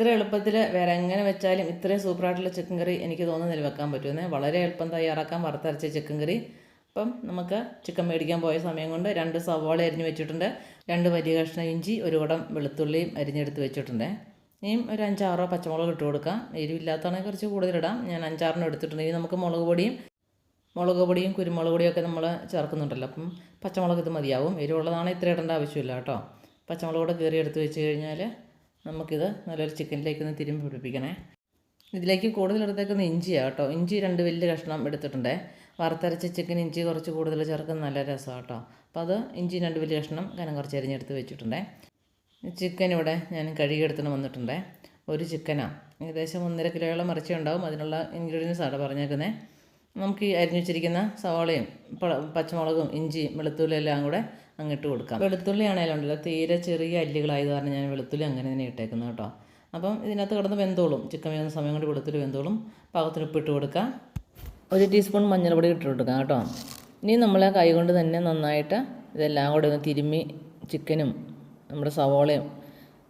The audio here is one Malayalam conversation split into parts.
ഇത്ര എളുപ്പത്തിൽ വേറെ എങ്ങനെ വെച്ചാലും ഇത്രയും സൂപ്പറായിട്ടുള്ള ചിക്കൻ കറി എനിക്ക് തോന്നുന്നില്ല വെക്കാൻ പറ്റുമെന്നേ. വളരെ എളുപ്പം തയ്യാറാക്കാൻ വറുത്തരച്ച ചിക്കൻ കറി അപ്പം നമുക്ക് ചിക്കൻ മേടിക്കാൻ പോയ സമയം കൊണ്ട് രണ്ട് സവാള അരിഞ്ഞ് വെച്ചിട്ടുണ്ട്. രണ്ട് വലിയ കഷ്ണം ഇഞ്ചി ഒരു കുടം വെളുത്തുള്ളിയും അരിഞ്ഞെടുത്ത് വെച്ചിട്ടുണ്ട്. ഇനിയും ഒരു അഞ്ചാറോ പച്ചമുളക് ഇട്ട് കൊടുക്കാം. എരിവില്ലാത്തതാണെങ്കിൽ കുറച്ച് കൂടുതലിടാം ഞാൻ അഞ്ചാറിനും എടുത്തിട്ടുണ്ട്. ഇനി നമുക്ക് മുളക് പൊടിയും മുളക് പൊടിയും കുരുമുളക് പൊടിയും ഒക്കെ നമ്മൾ ചേർക്കുന്നുണ്ടല്ലോ. അപ്പം പച്ചമുളക് ഇത് മതിയാവും. എരിവുള്ളതാണെങ്കിൽ ഇത്ര ഇടേണ്ട ആവശ്യമില്ല കേട്ടോ. പച്ചമുളക് കൂടെ കീറി എടുത്ത് വെച്ച് കഴിഞ്ഞാൽ നമുക്കിത് നല്ലൊരു ചിക്കനിലേക്ക് ഒന്ന് തിരുമ്പി പിടിപ്പിക്കണേ. ഇതിലേക്ക് കൂടുതൽ എടുത്തേക്കുന്ന ഇഞ്ചിയാണ് കേട്ടോ. ഇഞ്ചി രണ്ട് വലിയ കഷ്ണം എടുത്തിട്ടുണ്ട്. വറുത്തരച്ച ചിക്കൻ ഇഞ്ചി കുറച്ച് കൂടുതൽ ചേർക്കുന്നത് നല്ല രസമാണ് കേട്ടോ അപ്പോൾ അത് ഇഞ്ചി രണ്ട് വലിയ കഷ്ണം കനം കുറച്ച് അരിഞ്ഞെടുത്ത് വെച്ചിട്ടുണ്ട്. ചിക്കൻ ഇവിടെ ഞാൻ കഴുകിയെടുത്തിട്ട് വന്നിട്ടുണ്ട്. ഒരു ചിക്കനാണ് ഏകദേശം ഒന്നര കിലോയോളം ഇറച്ചി ഉണ്ടാവും അതിനുള്ള ഇൻഗ്രീഡിയൻസ് ആണ് പറഞ്ഞേക്കുന്നത് നമുക്ക് ഈ അരിഞ്ഞു വെച്ചിരിക്കുന്ന സവാളയും പച്ചമുളകും ഇഞ്ചിയും വെളുത്തുള്ളി എല്ലാം കൂടെ അങ്ങിട്ട് കൊടുക്കാം. വെളുത്തുള്ളി ആണെങ്കിലും ഉണ്ടല്ലോ തീരെ ചെറിയ അല്ലികളായത് കാരണം ഞാൻ വെളുത്തുള്ളി അങ്ങനെ തന്നെ ഇട്ടേക്കുന്നത് കേട്ടോ. അപ്പം ഇതിനകത്ത് കിടന്ന് വെന്തോളും. ചിക്കൻ വേകുന്ന സമയം കൊണ്ട് വെളുത്തുള്ളി വെന്തോളും. പാകത്തിന് ഉപ്പിട്ട് കൊടുക്കാം. ഒരു ടീസ്പൂൺ മഞ്ഞൾപ്പൊടി ഇട്ട് കൊടുക്കാം കേട്ടോ. ഇനി നമ്മൾ കൈ കൊണ്ട് തന്നെ നന്നായിട്ട് ഇതെല്ലാം കൂടെ ഒന്ന് തിരുമ്മി ചിക്കനും നമ്മുടെ സവോളയും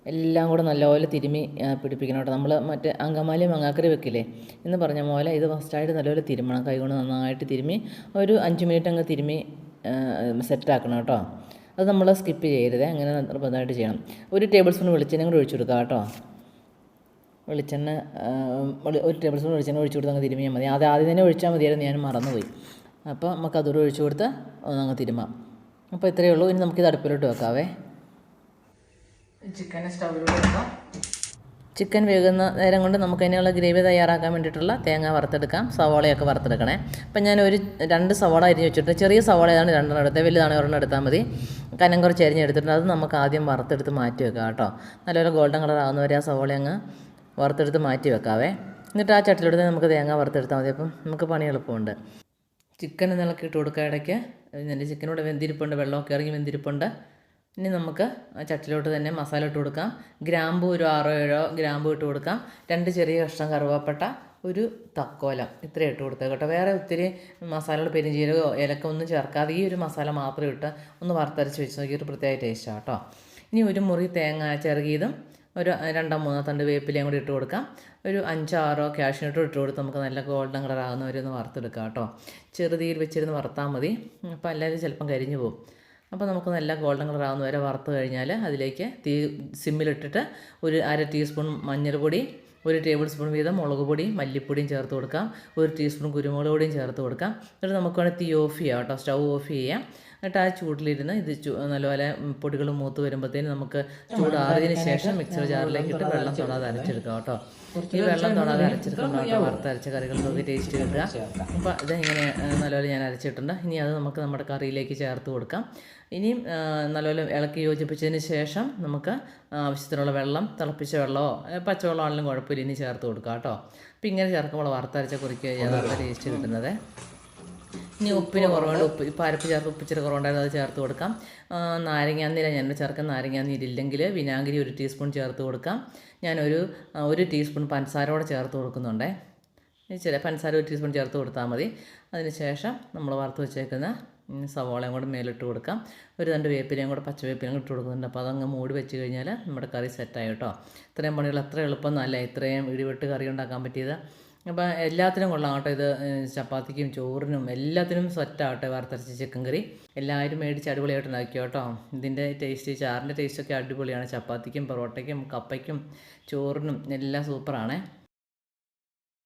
എല്ലാം കൂടെ നല്ലപോലെ തിരുമ്മി പിടിപ്പിക്കണം കേട്ടോ. നമ്മൾ മറ്റേ അങ്കമാലി മങ്ങാക്കറി വെക്കില്ലേ? എന്ന് പറഞ്ഞ പോലെ ഇത് ഫസ്റ്റായിട്ട് നല്ലപോലെ തിരുമ്മണം കൈകൊണ്ട് നന്നായിട്ട് തിരുമ്മി ഒരു അഞ്ച് മിനിറ്റ് അങ്ങ് തിരുമ്മി സെറ്റാക്കണം കേട്ടോ. അത് നമ്മൾ സ്കിപ്പ് ചെയ്യരുത്. അങ്ങനെ നിർബന്ധമായിട്ട് ചെയ്യണം. ഒരു ടേബിൾ സ്പൂൺ വെളിച്ചെണ്ണ കൂടി ഒഴിച്ചു കൊടുക്കുക കേട്ടോ. വെളിച്ചെണ്ണ ഒരു ടേബിൾ സ്പൂൺ വെളിച്ചെണ്ണ ഒഴിച്ചു കൊടുത്ത് അങ്ങ് തിരുമിയാൽ മതി. അത് ആദ്യം തന്നെ ഒഴിച്ചാൽ മതിയായിരുന്നു. ഞാൻ മറന്നുപോയി. അപ്പോൾ നമുക്ക് അതുകൂടെ ഒഴിച്ചു കൊടുത്ത് ഒന്ന് അങ്ങ് തിരുമാം. അപ്പോൾ ഇത്രയേ ഉള്ളൂ. ഇനി നമുക്കിത് അടുപ്പിലോട്ട് വെക്കാവേ. ചിക്കൻ സ്റ്റൗവിലോട്ട് വെക്കാം ചിക്കൻ വേകുന്ന നേരം കൊണ്ട് നമുക്ക് അതിനുള്ള ഗ്രേവി തയ്യാറാക്കാൻ വേണ്ടിയിട്ടുള്ള തേങ്ങ വറുത്തെടുക്കാം. സവാളയൊക്കെ വറുത്തെടുക്കണേ. അപ്പം ഞാൻ ഒരു രണ്ട് സവാള അരിഞ്ഞ് വെച്ചിട്ട് ചെറിയ സവോള ഏതാണ് രണ്ടെണ്ണം എടുത്തത്? വലുതാണ് ഒരെണ്ണം എടുത്താൽ മതി. കനം കുറച്ച് അരിഞ്ഞെടുത്തിട്ടുണ്ട് അത് നമുക്ക് ആദ്യം വറുത്തെടുത്ത് മാറ്റി വെക്കാം കേട്ടോ. നല്ലൊരു ഗോൾഡൻ കളർ ആകുന്നവരെ ആ സവാള അങ്ങ് വറുത്തെടുത്ത് മാറ്റി വെക്കാവേ. എന്നിട്ട് ആ ചട്ടിലെടുത്ത് നമുക്ക് തേങ്ങ വറുത്തെടുത്താൽ മതി. അപ്പം നമുക്ക് പണി എളുപ്പമുണ്ട്. ചിക്കൻ ഇളക്കി കൊടുക്കാൻ ഇടയ്ക്ക്. എന്റെ ചിക്കനോട് വെന്തിരിപ്പുണ്ട്. വെള്ളമൊക്കെ ഇറങ്ങി വെന്തിരിപ്പുണ്ട്. ഇനി നമുക്ക് ചട്ടിലോട്ട് തന്നെ മസാല ഇട്ട് കൊടുക്കാം. ഗ്രാമ്പു ഒരു ആറോ ഏഴോ ഗ്രാമ്പു ഇട്ട് കൊടുക്കാം. രണ്ട് ചെറിയ കഷ്ണം കറുവാപ്പട്ട ഒരു തക്കോലം. ഇത്രയും ഇട്ട് കൊടുത്തത് കേട്ടോ. വേറെ ഒത്തിരി മസാലകൾ പെരിഞ്ചീരകോ ഏലക്ക ഒന്നും ചേർക്കാതെ ഈ ഒരു മസാല മാത്രം ഇട്ട് ഒന്ന് വറുത്തരച്ച് വെച്ച് നോക്കി ഒരു പ്രത്യേക ടേസ്റ്റാണ് കേട്ടോ. ഇനി ഒരു മുറി തേങ്ങ ചിറകിയതും ഒരു രണ്ടോ മൂന്നോ തണ്ട് വേപ്പിലയും കൂടി ഇട്ട് കൊടുക്കാം. ഒരു അഞ്ചാറോ കാഷ്യൂട്ട് ഇട്ട് കൊടുത്ത് നമുക്ക് നല്ല ഗോൾഡൻ കളർ ആകുന്നവരൊന്ന് വറുത്തെടുക്കാം കേട്ടോ. ചെറുതീയിൽ വെച്ചിരുന്ന് വറുത്താൽ മതി. അപ്പോൾ എല്ലാവരും ചിലപ്പം കരിഞ്ഞു പോകും. അപ്പോൾ നമുക്ക് നല്ല ഗോൾഡൻ കളർ ആവുന്ന വരെ വറുത്ത് കഴിഞ്ഞാൽ അതിലേക്ക് തീ സിമ്മിലിട്ടിട്ട് ഒരു അര ടീസ്പൂൺ മഞ്ഞൾപ്പൊടി ഒരു ടേബിൾ സ്പൂൺ വീതം മുളക് പൊടിയും മല്ലിപ്പൊടിയും ചേർത്ത് കൊടുക്കാം. ഒരു ടീസ്പൂൺ കുരുമുളക് പൊടിയും ചേർത്ത് കൊടുക്കാം. എന്നിട്ട് നമുക്ക് വേണമെങ്കിൽ തീ ഓഫ് ചെയ്യാം കേട്ടോ. സ്റ്റൗ ഓഫ് ചെയ്യാം. എന്നിട്ട് ആ ചൂടിലിരുന്ന് ഇത് നല്ലപോലെ പൊടികൾ മൂത്ത് വരുമ്പോഴത്തേന് നമുക്ക് ചൂടാറിയതിന് ശേഷം മിക്സർ ജാറിലേക്ക് ഇട്ട് വെള്ളം തൊടാതെ അരച്ചെടുക്കാം. കേട്ടോ. ഈ വെള്ളം തൊടാതെ അരച്ചെടുക്കണം കേട്ടോ വറുത്തരച്ച നോക്കി ടേസ്റ്റ് കിട്ടുക. അപ്പോൾ ഇത് ഇങ്ങനെ ആ, നല്ലപോലെ ഞാൻ അരച്ചിട്ടുണ്ട്. ഇനി അത് നമുക്ക് നമ്മുടെ കറിയിലേക്ക് ചേർത്ത് കൊടുക്കാം. ഇനിയും നല്ലപോലെ ഇളക്കി യോജിപ്പിച്ചതിന് ശേഷം നമുക്ക് ആവശ്യത്തിനുള്ള വെള്ളം തിളപ്പിച്ച വെള്ളമോ പച്ചവെള്ളം ആണെങ്കിലും കുഴപ്പമില്ല. ഇനി ചേർത്ത് കൊടുക്കാം കേട്ടോ. അപ്പോൾ ഇങ്ങനെ ചേർക്കുമ്പോൾ വറുത്തരച്ച കുറിക്ക് നല്ല ടേസ്റ്റ് കിട്ടുന്നത്? ഇനി ഉപ്പിന് കുറവുണ്ട്. ഉപ്പ് പാരപ്പ് അരപ്പ് ചേർത്ത് ഉപ്പിച്ചിരി കുറവുണ്ടായിരുന്നു അത് ചേർത്ത് കൊടുക്കാം. നാരങ്ങാനീര ഞാൻ ചേർക്കുന്ന നാരങ്ങാനീരില്ലെങ്കിൽ വിനാഗിരി ഒരു ടീസ്പൂൺ ചേർത്ത് കൊടുക്കാം. ഞാനൊരു ഒരു ടീസ്പൂൺ പഞ്ചസാര കൂടെ ചേർത്ത് കൊടുക്കുന്നുണ്ടേ. ചില പഞ്ചസാര ഒരു ടീസ്പൂൺ ചേർത്ത് കൊടുത്താൽ മതി. അതിനുശേഷം നമ്മൾ വറുത്ത് വെച്ചേക്കുന്ന സവോളയും കൂടെ മേലിട്ട് കൊടുക്കാം. ഒരു രണ്ട് വേപ്പിലയും കൂടെ പച്ചവേപ്പിലയും ഇട്ട് കൊടുക്കുന്നുണ്ട്. അപ്പോൾ അതങ്ങ് മൂടി വെച്ച് കഴിഞ്ഞാൽ നമ്മുടെ കറി സെറ്റായി കേട്ടോ. ഇത്രയും പണികൾ അത്ര എളുപ്പമൊന്നുമല്ല ഇത്രയും ഇടിവെട്ട് കറി ഉണ്ടാക്കാൻ പറ്റിയത്. അപ്പോൾ എല്ലാത്തിനും കൊള്ളാം കേട്ടോ ഇത് ചപ്പാത്തിക്കും ചോറിനും എല്ലാത്തിനും സെറ്റാകട്ടെ വറുത്തരച്ച ചിക്കൻ കറി. എല്ലാവരും മേടിച്ച് അടിപൊളിയായിട്ട് ഉണ്ടാക്കി കേട്ടോ. ഇതിന്റെ ടേസ്റ്റ് ചാറിന്റെ ടേസ്റ്റൊക്കെ അടിപൊളിയാണ്. ചപ്പാത്തിക്കും പൊറോട്ടയ്ക്കും കപ്പയ്ക്കും ചോറിനും എല്ലാം സൂപ്പറാണേ